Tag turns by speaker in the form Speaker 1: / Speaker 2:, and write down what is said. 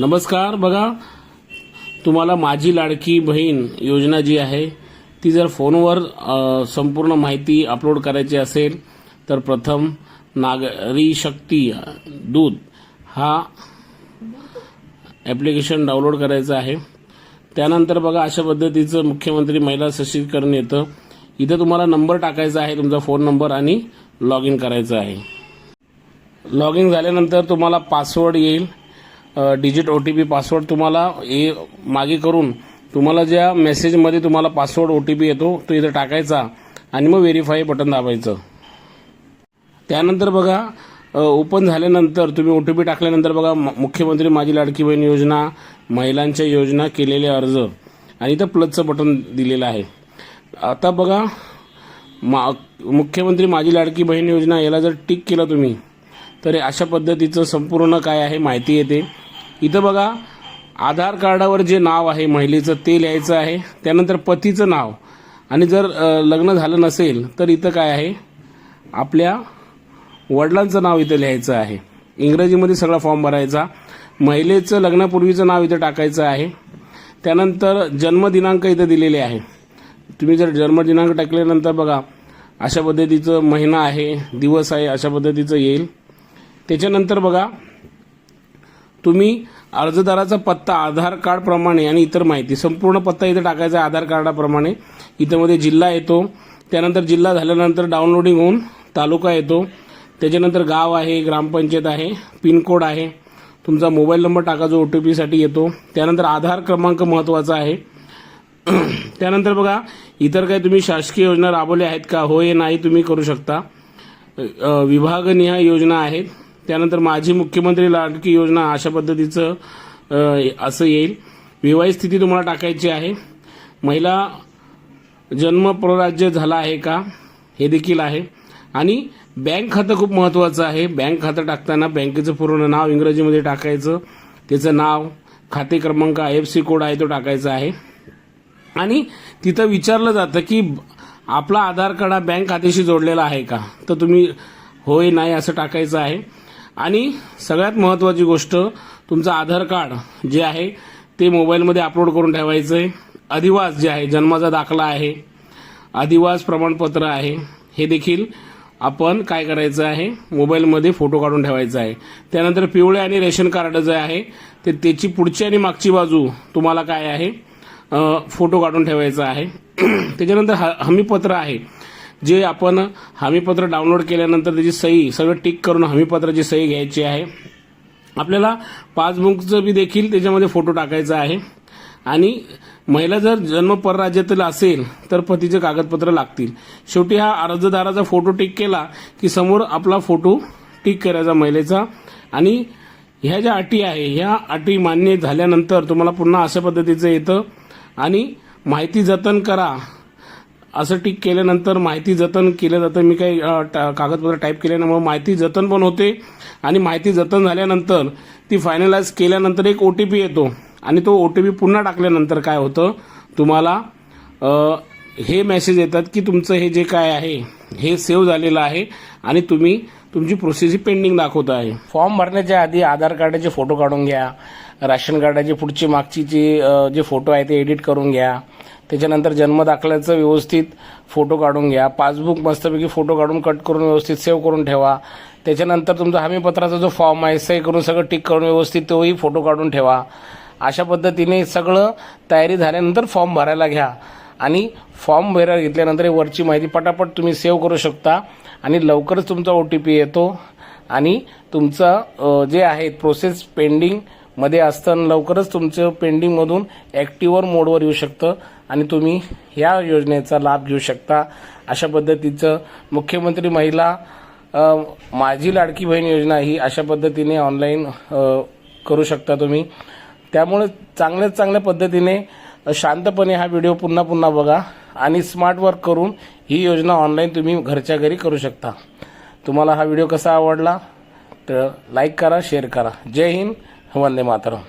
Speaker 1: नमस्कार बघा. तुम्हाला माझी लाडकी बहीण योजना जी आहे ती जर फोनवर संपूर्ण माहिती अपलोड करायची असेल तर प्रथम नागरी शक्ती दूत हा ॲप्लिकेशन डाउनलोड करायचं आहे. त्यानंतर बघा अशा पद्धतीचं मुख्यमंत्री महिला सशक्तीकरण येतं. इथं तुम्हाला नंबर टाकायचा आहे तुमचा फोन नंबर आणि लॉग इन करायचं आहे. लॉग इन झाल्यानंतर तुम्हाला पासवर्ड येईल. Digit O T P password तुम्हाला ए मागे करून तुम्हाला ज्या मेसेजमध्ये तुम्हाला पासवर्ड ओ टी पी येतो तो इथं टाकायचा आणि मग व्हेरीफाय बटन दाबायचं. त्यानंतर बघा ओपन झाल्यानंतर तुम्ही ओ टी पी टाकल्यानंतर बघा मुख्यमंत्री माझी लाडकी बहीण योजना महिलांच्या योजना केलेले अर्ज. आणि इथं प्लसचं बटन दिलेलं आहे. आता बघा मा मुख्यमंत्री माझी लाडकी बहीण योजना याला जर टिक केलं तुम्ही तर अशा पद्धतीचं संपूर्ण काय आहे माहिती येते. इथं बघा आधार कार्डावर जे नाव आहे महिलेचं ते लिहायचं आहे त्यानंतर पतीचं नाव. आणि जर लग्न झालं नसेल तर इथं काय आहे? आपल्या वडिलांचं नाव इथं लिहायचं आहे. इंग्रजीमध्ये सगळा फॉर्म भरायचा. महिलेचं लग्नापूर्वीचं नाव इथं टाकायचं आहे. त्यानंतर जन्मदिनांक इथं दिलेले आहे. तुम्ही जर जन्मदिनांक टाकल्यानंतर बघा अशा पद्धतीचं महिना आहे दिवस आहे अशा पद्धतीचं येईल. त्याच्यानंतर बघा तुम्ही अर्जदाराचा पत्ता आधार कार्डप्रमाणे आणि इतर माहिती संपूर्ण पत्ता इथं टाकायचा आहे आधार कार्डाप्रमाणे. इथं मध्ये जिल्हा येतो त्यानंतर जिल्हा झाल्यानंतर डाउनलोडिंग होऊन तालुका येतो. त्याच्यानंतर गाव आहे ग्रामपंचायत आहे पिनकोड आहे. तुमचा मोबाईल नंबर टाका जो ओ टी पीसाठी येतो. त्यानंतर आधार क्रमांक महत्त्वाचा आहे. त्यानंतर बघा इतर काही तुम्ही शासकीय योजना राबवल्या आहेत का? होय नाही तुम्ही करू शकता. विभागनिहाय योजना आहेत. त्यानंतर माझी मुख्यमंत्री लाडकी योजना अशा पद्धतीचं असं येईल. विवाहित स्थिती तुम्हाला टाकायची आहे. महिला जन्म प्रराज्य झाला आहे का? हे देखील आहे. आणि बँक खातं खूप महत्त्वाचं आहे. बँक खातं टाकताना बँकेचं पूर्ण नाव इंग्रजीमध्ये टाकायचं. त्याचं नाव खाते क्रमांक आय एफ सी कोड आहे तो टाकायचा आहे. आणि तिथं विचारलं जातं की आपला आधार कार्ड हा बँक खात्याशी जोडलेला आहे का? तर तुम्ही होय नाही असं टाकायचं आहे. आणि सगळ्यात महत्त्वाची गोष्ट तुमचं आधार कार्ड जे आहे ते मोबाईलमध्ये अपलोड करून ठेवायचं आहे अधिवास जे आहे जन्माचा दाखला आहे अधिवास प्रमाणपत्र आहे हे देखील आपण काय करायचं आहे मोबाईलमध्ये फोटो काढून ठेवायचा आहे. त्यानंतर पिवळे आणि रेशन कार्ड जे आहे ते त्याची पुढची आणि मागची बाजू तुम्हाला काय आहे फोटो काढून ठेवायचा आहे. त्याच्यानंतर ह हमीपत्र आहे. जे आपण हमीपत्र डाउनलोड केल्यानंतर त्याची सही सगळं टिक करून हमीपत्राची सही घ्यायची आहे. आपल्याला पासबुकचं बी देखील त्याच्यामध्ये फोटो टाकायचा आहे. आणि महिला जर जन्म परराज्यातील असेल तर पतीचे कागदपत्र लागतील. शेवटी हा अर्जदाराचा फोटो टिक केला की समोर आपला फोटो टिक करायचा महिलेचा. आणि ह्या ज्या अटी आहे ह्या अटी मान्य झाल्यानंतर तुम्हाला पुन्हा अशा पद्धतीचं येतं. आणि माहिती जतन करा. असं टिक केल्यानंतर माहिती जतन केलं जातं. मी काही टा- कागदपत्र टाईप केल्यामुळे माहिती जतन पण होते आणि माहिती जतन झाल्यानंतर ती फायनलाइज केल्यानंतर एक ओ टी पी येतो आणि तो ओ टी पी पुन्हा टाकल्यानंतर काय होतं? तुम्हाला हे मेसेज येतात की तुमचं हे जे काय आहे हे सेव्ह झालेलं आहे आणि तुम्ही तुमची प्रोसेस ही पेंडिंग दाखवत आहे. फॉर्म भरण्याच्या आधी आधार कार्डाचे फोटो काढून घ्या राशन कार्डाचे पुढची मागची जे जे फोटो आहे ते एडिट करून घ्या. त्याच्यानंतर जन्म दाखल्याचं व्यवस्थित फोटो काढून घ्या. पासबुक मस्तपैकी फोटो काढून कट करून व्यवस्थित सेव्ह करून ठेवा. त्याच्यानंतर तुमचा हमीपत्राचा जो फॉर्म आहे सही करून सगळं टिक करून व्यवस्थित तोही फोटो काढून ठेवा. अशा पद्धतीने सगळं तयारी झाल्यानंतर फॉर्म भरायला घ्या. आणि फॉर्म भरायला घेतल्यानंतर हे वरची माहिती पटापट तुम्ही सेव्ह करू शकता आणि लवकरच तुमचा ओ टी पी येतो. आणि तुमचं जे आहे प्रोसेस पेंडिंगमध्ये असतं असताना लवकरच तुमचं पेंडिंगमधून ॲक्टिव्हर मोडवर येऊ शकतं. आणि तुम्ही या योजनेचा लाभ घेऊ शकता. अशा पद्धतीचं मुख्यमंत्री महिला माझी लाडकी बहीण योजना ही अशा पद्धतीने ऑनलाईन करू शकता तुम्ही. त्यामुळे चांगल्याच चांगल्या पद्धतीने शांतपणे हा व्हिडिओ पुन्हा पुन्हा बघा आणि स्मार्ट वर्क करून ही योजना ऑनलाईन तुम्ही घरच्या घरी करू शकता. तुम्हाला हा व्हिडिओ कसा आवडला तर लाईक करा शेअर करा. जय हिंद वंदे मातरम.